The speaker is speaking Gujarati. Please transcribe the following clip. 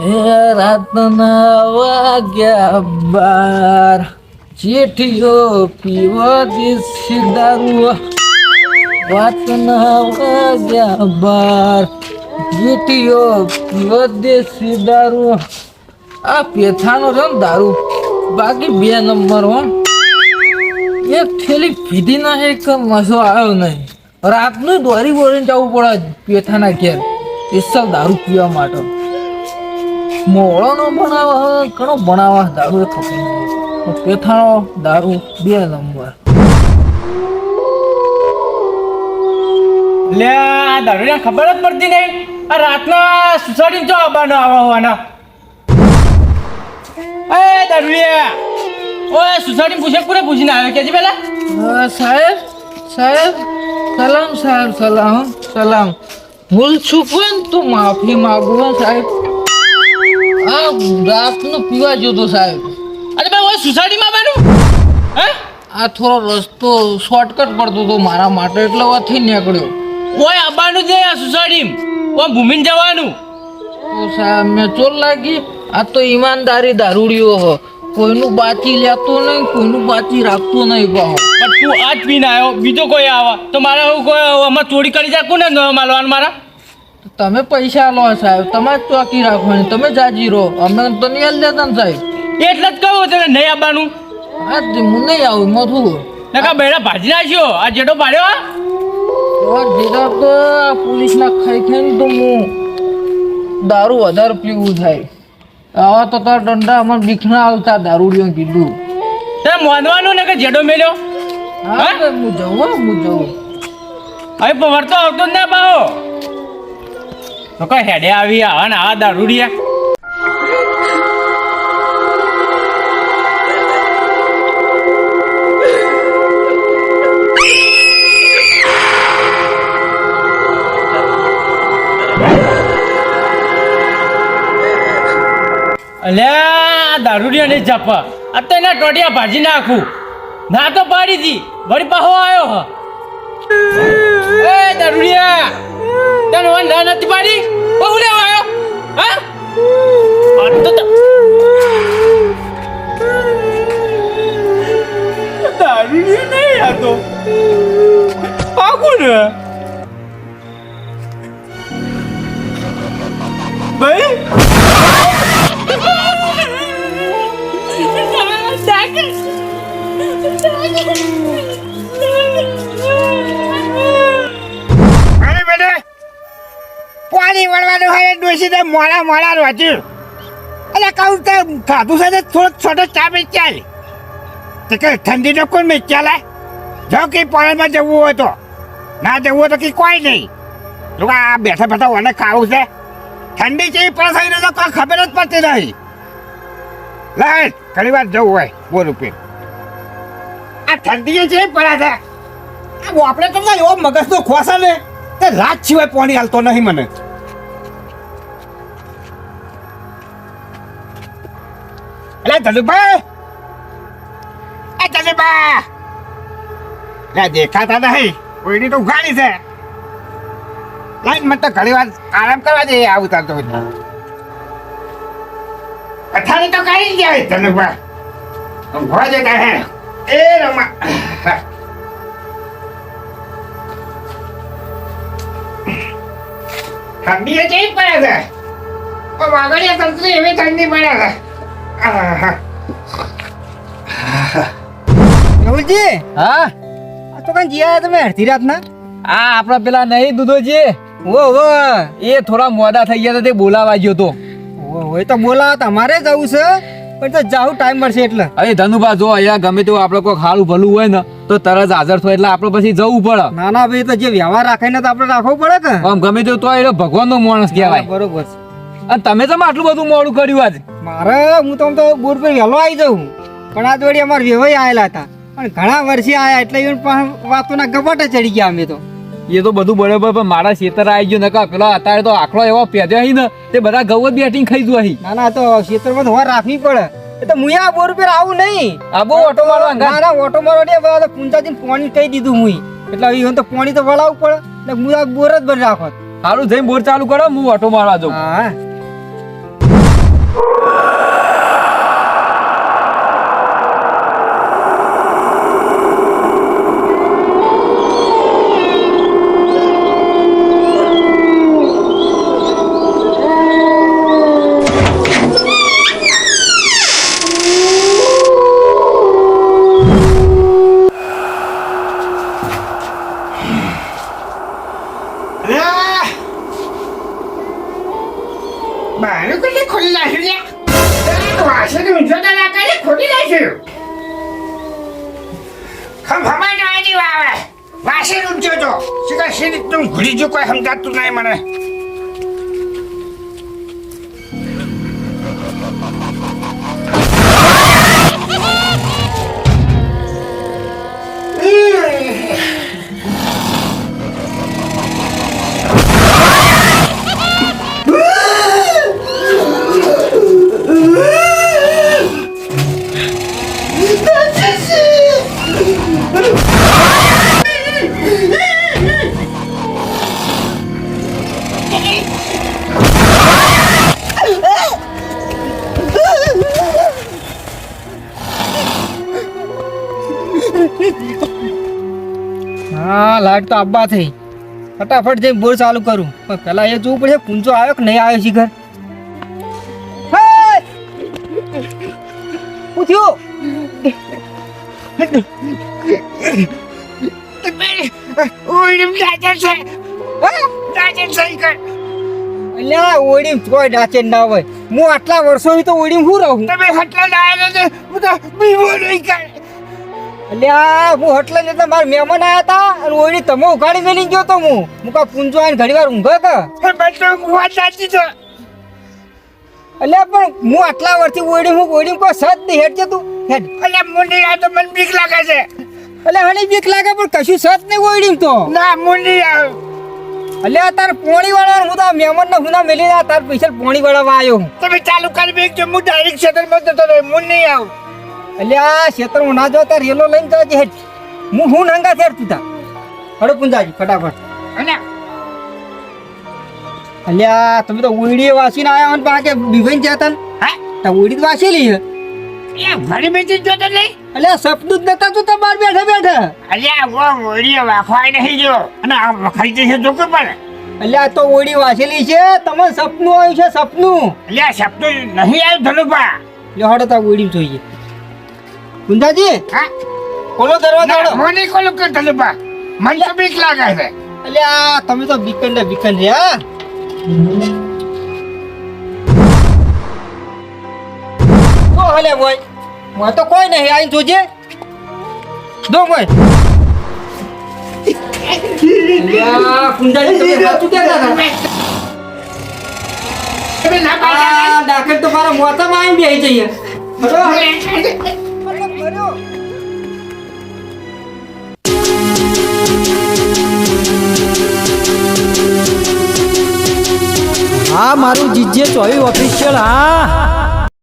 રાતના વાગ્યા બાર. ચીઠીઓ પીવા દેશી દારૂ રાતના વાગ્યા બાર. ચીઠીઓ પીવા દેશી દારૂ આ પેથાનો છે ને દારૂ. બાકી બે નંબર હો. એક થેલી પીધી ના એક મસો આવ્યો નહીં. રાતનું દોરી બોરીને જવું પડે પેથાના ઘેર. સ્પેશિયલ દારૂ પીવા માટે. મોળો ભણાવ ઘણો બનાવવા દારૂ એ ખપે નહીં. દારૂ બે નંબર. લે આ દારૂડિયા ખબર જ પડતી નહીં. આ રાતના સુસાડી જો આવવાનો આવા હોવાના. એ દારૂયા ઓય સુસાડી પૂછે પૂરે પૂછીને આવ્યો? કેજી પેલા. સાહેબ સાહેબ સલામ સાહેબ સલામ સલામ. ભૂલ છું ને તું માફી માગું સાહેબ. આ રાતનું પીવા જોતો સાહેબ. અરે ભાઈ ઓય સુસાડીમાં આવવાનું હે? આ થોડો રસ્તો શોર્ટકટ પડતો હતો મારા માટે એટલે વાથી નીકળ્યો. ઓય આવવાનું છે આ સુસાડી ઓય ભૂમિને જવાનું? તો સાહેબ મેં ચોર લાગી. આ તો ઈમાનદારી દારૂડીઓ હો. કોઈનું બાચી લેતો નહીં કોઈનું બાચી રાખતો નહીં પાહો પણ તું આજ પીને આવ્યો બીજો કોઈ આવા. તો મારા હું કોઈ આમાં ચોરી કરી જાકું ને ન માલવાનું મારા? તમે પૈસા લો સાહેબ તમારે ચોકી રાખવાની તમે જાજી રહો. અમે તો નહીં હાલ દેતા ને સાહેબ. એટલે જ કહું તને નહીં આવવાનું. હા હું નહીં આવું મોથું નકા બેડા ભાજી નાખ્યો આ જેડો પાડ્યો આ? એવા તો પોલીસના ખાઈ ખાઈને તો હું દારૂ વધારે પીવું થાય. આવા તો તાર દંડા અમારે બીખના આવતા દારૂડિયો કીધું. તે માનવાનું ને કે જેડો મેલ્યો? હા હા? તો હું હવે પવર તો આવતો જ ના પાહો. તો કઈ હેડે આવી અને ને આ દારૂડિયા અલ્યા દારૂડિયા ચાપા આ તો ટોટિયા ભાજી નાખું. ના તો પાડી દી. વળી પાહો આવ્યો હ. એ દારૂડિયા તને ના નથી પાડી? બહુ લેવા આવ્યો? હા? આ તો નહીં આ તો. પાકું ને? ભાઈ? પાણી વળવાનું હોય ડોસી તો મોડા મોડા રોજ્યું એટલે કહું તો ખાધું છે તો થોડોક છોટો ચા ચાલ તો કે ઠંડીનો કોણ મેં ચાલે? જો કે પાણીમાં જવું હોય તો. ના જવું હોય તો કે કોઈ નહીં. લોકો આ બેઠા બેઠા ઓને ખાવું છે. ઠંડી કેવી પડે થઈ તો કોઈ ખબર જ પડતી નહીં. લે, ઘણી વાર જવું હોય, બોલ રૂપિયા આ ઠંડી જે પડે છે, આ આપણે તો એવો મગજનો ખોસા ને. તે રાત સિવાય પાણી હાલતો નહીં મને. એટલે ધનુભાઈ એ ધનુભા લે દેખાતા નહીં કોઈની તો ઉઘાડી છે લાઈન મને તો ઘણી વાર આરામ કરવા દે આવું તાર તો અથાણી તો કાઢી જાય ધનુભા ઊંઘવા જતા હે એ રમા ઠંડી એ કેવી પડે છે ઓ વાગડિયા તંત્રી એવી ઠંડી પડે છે રમણજી હા? આ તો કઈ જીયા તમે અડધી રાતના? આ આપણા પેલા નહીં દૂધોજી. ઓ ઓ એ થોડા મોડા થઈ ગયા હતા તે બોલાવા ગયો તો. ઓ એ તો બોલાવા તમારે જવું છે પણ તો જાવ ટાઈમ મળશે એટલે. અરે ધનુભા જો અહીંયા ગમે તેવું આપણે કોઈ ખારું ભલું હોય ને તો તરત હાજર થાય એટલે આપણે પછી જવું પડે. ના ના ભાઈ તો જે વ્યવહાર રાખે ને તો આપણે રાખવો પડે કે? આમ ગમે તેવું તો એ ભગવાનનો માણસ કહેવાય. બરોબર છે. અને તમે તમે આટલું બધું મોડું કર્યું આજ. મારે હું તો તો બોર પર વહેલો આવી જાઉં. પણ આ જોડી અમારે વેવાઈ આવેલા હતા. પણ ઘણા વર્ષે આયા એટલે પણ વાતોના ગપાટા ચડી ગયા અમે તો. એ તો બધું બરાબર પણ મારા ખેતર આવી ગયું. નકા પેલા અત્યારે તો આખલો એવો પેદ્યો અહીં ને તે બધા ગવત બેઠીને ખાઈ ગયું અહીં ના ના તો ક્ષેત્રમાં ધોવા રાખવી પડે. એટલે તો હું આ બોર પર આવું નહીં. આ બહુ ઓટો મારવા ના ના ઓટો મારવા ને બધા તો પૂંજાજીને પાણી કહી દીધું હું એટલે હવે તો પાણી તો વળાવવું પડે. એટલે હું આ બોર જ બંધ રાખો. સારું જઈને બોર ચાલુ કરો હું ઓટો મારવા જાઉં. હા. Oh! ખમ હમાય ના આવી. વાસણ ઊંચો તો શીખા શી તું ભૂલી જો કોઈ સમજાતું નહીં મને. લાઈટ તો થઈ ફટાફટ જઈને બોર ચાલુ કરું. પણ પેલા એ જોવું પડશે કુંજો આવ્યો કે નહીં આવ્યો શિખર? પૂછ્યું ઓળીમ દાજર છે. દાજર સહી કર અલ્યા ઓડીમ કોઈ ડાચે ના હોય. હું આટલા વર્ષોથી તો ઓળીમ હું રહું? તમે આટલા ડાયરે હું તો બીવો નહીં કર. અલ્યા હું હોટલે લેતા મારા મહેમાન આયા હતા અને ઓઈડી તમે ઉઘાડી મેલી ગયો તો હું. હું કા પૂંજો આઈને ઘડી વાર ઊંઘો કે? હે બચ્ચો વાત સાચી છે. અલ્યા પણ હું આટલા વર્ષથી ઓઈડી હું ઓઈડી કો સદ નહીં હેડ તું? હેડ. અલે મુંડી આ તો મને બીક લાગે છે. અલ્યા હણી બીક લાગે પણ કશું સદ નહીં ઓઈડી તો. ના મુંડી આવ અલ્યા તાર પોણી વાળા હું તો મહેમાન ને હુના મેલી ના તાર પૈસા પોણી વાળા આવ્યો તમે ચાલુ કરી બેક જો હું ડાયરેક્ટ ક્ષેત્રમાં જતો રહ્યો મુંડી આવ. અલ્યા ક્ષેત્ર હું ના જો તાર રેલો લઈને જજે હું હું નંગા થેર તું તા. હડો પુંજાજી ફટાફટ. અને અલ્યા તમે તો ઉડીએ વાસીને આયા હોય પાકે જતા હા? તો. ઉડી તો વાસેલી છે એ ભરી બેટી જોતો નહીં? અલ્યા સપનું જ નતા તું બાર બેઠા બેઠા. અલ્યા વો વાખવાય નહીં જો. અને આ વખાઈ જશે જો કે પણ. અલ્યા તો ઓડી વાસેલી છે તમને સપનું આવ્યું છે સપનું અલ્યા સપનું નહીં આવ્યું ધનુભા. લે હડો તા ઓડી જોઈએ. કુંજાજી હા? ખોલો દરવાજો. મને કોલું કે ધનુભા મને તો બીક લાગે છે. અલ્યા તમે તો બીકન ને બીકન રે હા? ઓ હલે બોય મોય તો કોઈ નહીં આઈ જોજે. દો બોય. અલ્યા કુંજાજી તમે ના દાખલ તો મારા મોતામાં આવીને બેસી જઈએ. હડો મર્યો હા મારું જીજે ચોવી ઓફિશિયલ હા.